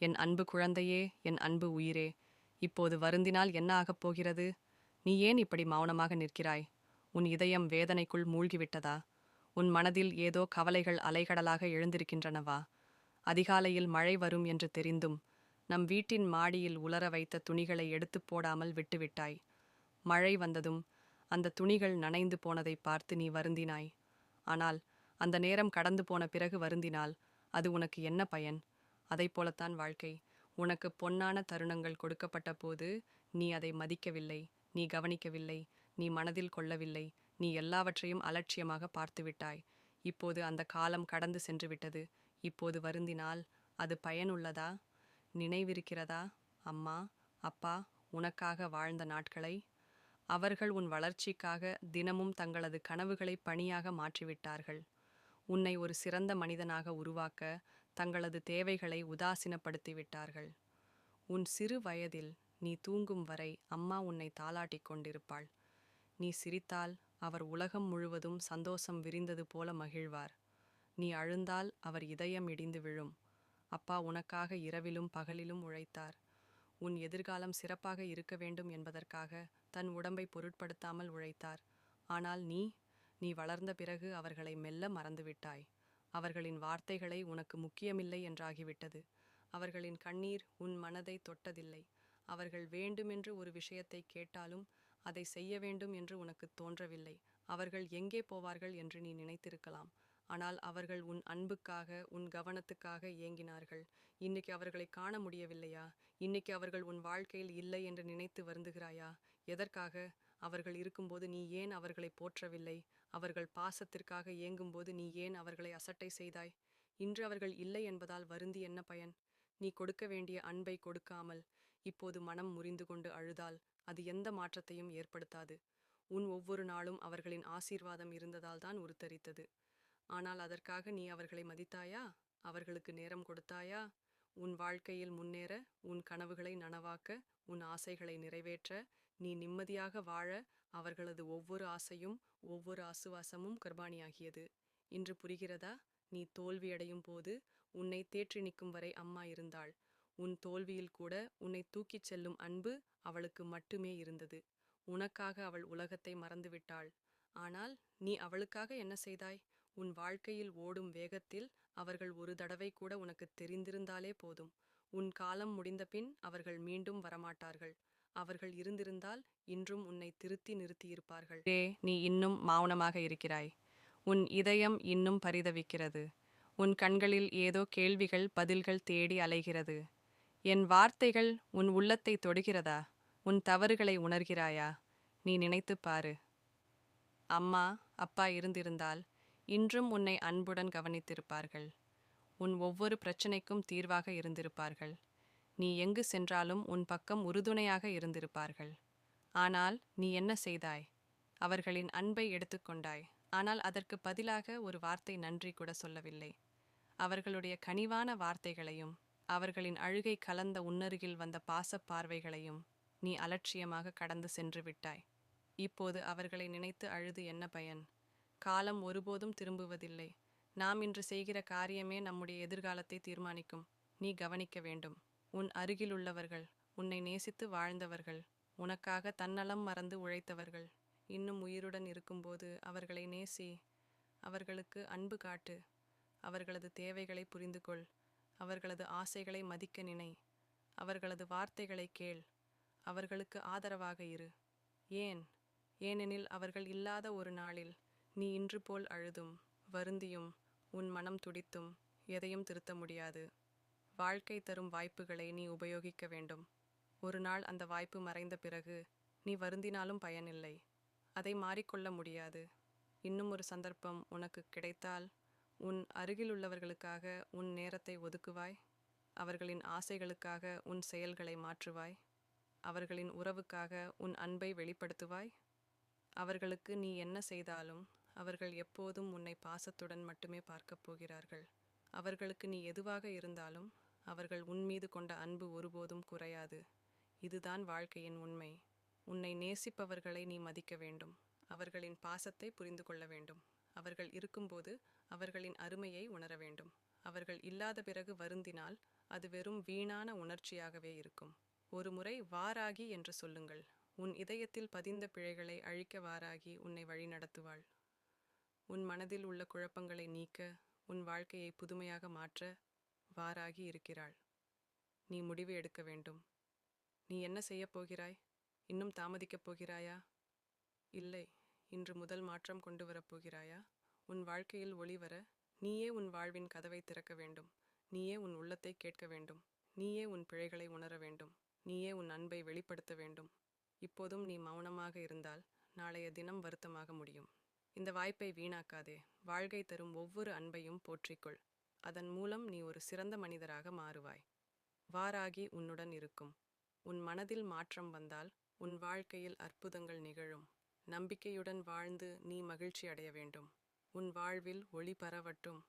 என் அன்பு குழந்தையே என் அன்பு உயிரே இப்போது வருந்தினால் என்ன ஆகப் போகிறது? நீ ஏன் இப்படி மௌனமாக நிற்கிறாய்? உன் இதயம் வேதனைக்குள் மூழ்கிவிட்டதா? உன் மனதில் ஏதோ கவலைகள் அலைகடலாக எழுந்திருக்கின்றனவா? அதிகாலையில் மழை வரும் என்று தெரிந்தும் நம் வீட்டின் மாடியில் உலர வைத்த துணிகளை எடுத்துப் போடாமல் விட்டுவிட்டாய். மழை வந்ததும் அந்த துணிகள் நனைந்து போனதை பார்த்து நீ வருந்தினாய். ஆனால் அந்த நேரம் கடந்து போன பிறகு வருந்தினால் அது உனக்கு என்ன பயன்? அதை போலத்தான் வாழ்க்கை. உனக்கு பொன்னான தருணங்கள் கொடுக்கப்பட்ட போது நீ அதை மதிக்கவில்லை நீ கவனிக்கவில்லை நீ மனதில் கொள்ளவில்லை நீ எல்லாவற்றையும் அலட்சியமாக பார்த்துவிட்டாய். இப்போது அந்த காலம் கடந்து சென்று விட்டது இப்போது வருந்தினால் அது பயனுள்ளதா? நினைவிருக்கிறதா? அம்மா அப்பா உனக்காக வாழ்ந்த நாட்களை? அவர்கள் உன் வளர்ச்சிக்காக தினமும் தங்களது கனவுகளை பணியாக மாற்றிவிட்டார்கள். உன்னை ஒரு சிறந்த மனிதனாக உருவாக்க தங்களது தேவைகளை உதாசீனப்படுத்தி விட்டார்கள் உன் சிறு வயதில் நீ தூங்கும் வரை அம்மா உன்னை தாளாட்டிக் கொண்டிருப்பாள். நீ சிரித்தால் அவர் உலகம் முழுவதும் சந்தோஷம் விரிந்தது போல மகிழ்வார். நீ அழுந்தால் அவர் இதயம் இடிந்து விழும். அப்பா உனக்காக இரவிலும் பகலிலும் உழைத்தார். உன் எதிர்காலம் சிறப்பாக இருக்க வேண்டும் என்பதற்காக தன் உடம்பை பொருட்படுத்தாமல் உழைத்தார். ஆனால் நீ நீ வளர்ந்த பிறகு அவர்களை மெல்ல மறந்துவிட்டாய். அவர்களின் வார்த்தைகளை உனக்கு முக்கியமில்லை என்றாகிவிட்டது. அவர்களின் கண்ணீர் உன் மனதை தொட்டதில்லை. அவர்கள் வேண்டுமென்று ஒரு விஷயத்தை கேட்டாலும் அதை செய்ய வேண்டும் என்று உனக்கு தோன்றவில்லை. அவர்கள் எங்கே போவார்கள் என்று நீ நினைத்திருக்கலாம். ஆனால் அவர்கள் உன் அன்புக்காக உன் கவனத்துக்காக ஏங்கினார்கள். இன்னைக்கு அவர்களை காண முடியவில்லையா? இன்னைக்கு அவர்கள் உன் வாழ்க்கையில் இல்லை என்று நினைத்து வருந்துகிறாயா? எதற்காக? அவர்கள் இருக்கும்போது நீ ஏன் அவர்களை போற்றவில்லை? அவர்கள் பாசத்திற்காக ஏங்கும்போது நீ ஏன் அவர்களை அசட்டை செய்தாய்? இன்று அவர்கள் இல்லை என்பதால் வருந்தி என்ன பயன்? நீ கொடுக்க வேண்டிய அன்பை கொடுக்காமல் இப்போது மனம் முறிந்து கொண்டு அழுதால் அது எந்த மாற்றத்தையும் ஏற்படுத்தாது. உன் ஒவ்வொரு நாளும் அவர்களின் ஆசீர்வாதம் இருந்ததால் தான் உருத்தரித்தது. ஆனால் அதற்காக நீ அவர்களை மதித்தாயா? அவர்களுக்கு நேரம் கொடுத்தாயா? உன் வாழ்க்கையில் முன்னேற உன் கனவுகளை நனவாக்க உன் ஆசைகளை நிறைவேற்ற நீ நிம்மதியாக வாழ அவர்களது ஒவ்வொரு ஆசையும் ஒவ்வொரு ஆசுவாசமும் கர்ப்பாணியாகியது. இன்று புரிகிறதா? நீ தோல்வியடையும் போது உன்னை தேற்றி நிற்கும் வரை அம்மா இருந்தாள். உன் தோல்வியில் கூட உன்னை தூக்கிச் செல்லும் அன்பு அவளுக்கு மட்டுமே இருந்தது. உனக்காக அவள் உலகத்தை மறந்துவிட்டாள். ஆனால் நீ அவளுக்காக என்ன செய்தாய்? உன் வாழ்க்கையில் ஓடும் வேகத்தில் அவர்கள் ஒரு தடவை கூட உனக்கு தெரிந்திருந்தாலே போதும். உன் காலம் முடிந்தபின் அவர்கள் மீண்டும் வரமாட்டார்கள். அவர்கள் இருந்திருந்தால் இன்றும் உன்னை திருத்தி நிறுத்தியிருப்பார்கள். ஏ நீ இன்னும் மௌனமாக இருக்கிறாய். உன் இதயம் இன்னும் பரிதவிக்கிறது. உன் கண்களில் ஏதோ கேள்விகள் பதில்கள் தேடி அலைகிறது. என் வார்த்தைகள் உன் உள்ளத்தை தொடுகிறதா? உன் தவறுகளை உணர்கிறாயா? நீ நினைத்துப் பாரு. அம்மா அப்பா இருந்திருந்தால் இன்றும் உன்னை அன்புடன் கவனித்திருப்பார்கள். உன் ஒவ்வொரு பிரச்சனைக்கும் தீர்வாக இருந்திருப்பார்கள். நீ எங்கு சென்றாலும் உன் பக்கம் உறுதுணையாக இருந்திருப்பார்கள். ஆனால் நீ என்ன செய்தாய்? அவர்களின் அன்பை எடுத்துக்கொண்டாய். ஆனால் அதற்கு பதிலாக ஒரு வார்த்தை நன்றி கூட சொல்லவில்லை. அவர்களுடைய கனிவான வார்த்தைகளையும் அவர்களின் அழுகை கலந்த உன்னருகில் வந்த பாசப் பார்வைகளையும் நீ அலட்சியமாக கடந்து சென்று விட்டாய். இப்போது அவர்களை நினைத்து அழுது என்ன பயன்? காலம் ஒருபோதும் திரும்புவதில்லை. நாம் இன்று செய்கிற காரியமே நம்முடைய எதிர்காலத்தை தீர்மானிக்கும். நீ கவனிக்க வேண்டும். உன் அருகிலுள்ளவர்கள் உன்னை நேசித்து வாழ்ந்தவர்கள் உனக்காக தன்னலம் மறந்து உழைத்தவர்கள். இன்னும் உயிருடன் இருக்கும்போது அவர்களை நேசி அவர்களுக்கு அன்பு காட்டு. அவர்களது தேவைகளை புரிந்து கொள் அவர்களது ஆசைகளை மதிக்க நினை. அவர்களது வார்த்தைகளை கேள். அவர்களுக்கு ஆதரவாக இரு. ஏன்? ஏனெனில் அவர்கள் இல்லாத ஒரு நாளில் நீ இன்று போல் அழுதும் வருந்தியும் உன் மனம் துடித்தும் எதையும் திருத்த முடியாது. வாழ்க்கை தரும் வாய்ப்புகளை நீ உபயோகிக்க வேண்டும். ஒரு நாள் அந்த வாய்ப்பு மறைந்த பிறகு நீ வருந்தினாலும் பயனில்லை. அதை மாறிக்கொள்ள முடியாது. இன்னும் ஒரு சந்தர்ப்பம் உனக்கு கிடைத்தால் உன் அருகில் உள்ளவர்களுக்காக உன் நேரத்தை ஒதுக்குவாய். அவர்களின் ஆசைகளுக்காக உன் செயல்களை மாற்றுவாய். அவர்களின் உறவுக்காக உன் அன்பை வெளிப்படுத்துவாய். அவர்களுக்கு நீ என்ன செய்தாலும் அவர்கள் எப்போதும் உன்னை பாசத்துடன் மட்டுமே பார்க்கப் போகிறார்கள். அவர்களுக்கு நீ எதுவாக இருந்தாலும் அவர்கள் உன்மீது கொண்ட அன்பு ஒருபோதும் குறையாது. இதுதான் வாழ்க்கையின் உண்மை. உன்னை நேசிப்பவர்களை நீ மதிக்க வேண்டும். அவர்களின் பாசத்தை புரிந்து கொள்ள வேண்டும். அவர்கள் இருக்கும்போது அவர்களின் அருமையை உணர வேண்டும். அவர்கள் இல்லாத பிறகு வருந்தினால் அது வெறும் வீணான உணர்ச்சியாகவே இருக்கும். ஒரு முறை வாராகி என்று சொல்லுங்கள். உன் இதயத்தில் பதிந்த பிழைகளை அழிக்க வாராகி உன்னை வழிநடத்துவாள். உன் மனதில் உள்ள குழப்பங்களை நீக்க உன் வாழ்க்கையை புதுமையாக மாற்ற வாராகி இருக்கிறாள். நீ முடிவு எடுக்க வேண்டும். நீ என்ன செய்யப் போகிறாய்? இன்னும் தாமதிக்கப் போகிறாயா? இல்லை இன்று முதல் மாற்றம் கொண்டு வரப் போகிறாயா? உன் வாழ்க்கையில் ஒளிவர நீயே உன் வாழ்வின் கதவை திறக்க வேண்டும். நீயே உன் உள்ளத்தை கேட்க வேண்டும். நீயே உன் பிழைகளை உணர வேண்டும். நீயே உன் அன்பை வெளிப்படுத்த வேண்டும். இப்போதும் நீ மௌனமாக இருந்தால் நாளைய தினம் வருத்தமாக முடியும். இந்த வாய்ப்பை வீணாக்காதே. வாழ்க்கை தரும் ஒவ்வொரு அன்பையும் போற்றிக்கொள். அதன் மூலம் நீ ஒரு சிறந்த மனிதராக மாறுவாய். வாராகி உன்னுடன் இருக்கும். உன் மனதில் மாற்றம் வந்தால் உன் வாழ்க்கையில் அற்புதங்கள் நிகழும். நம்பிக்கையுடன் வாழ்ந்து நீ மகிழ்ச்சி அடைய வேண்டும். உன் வாழ்வில் ஒளி பரவட்டும்.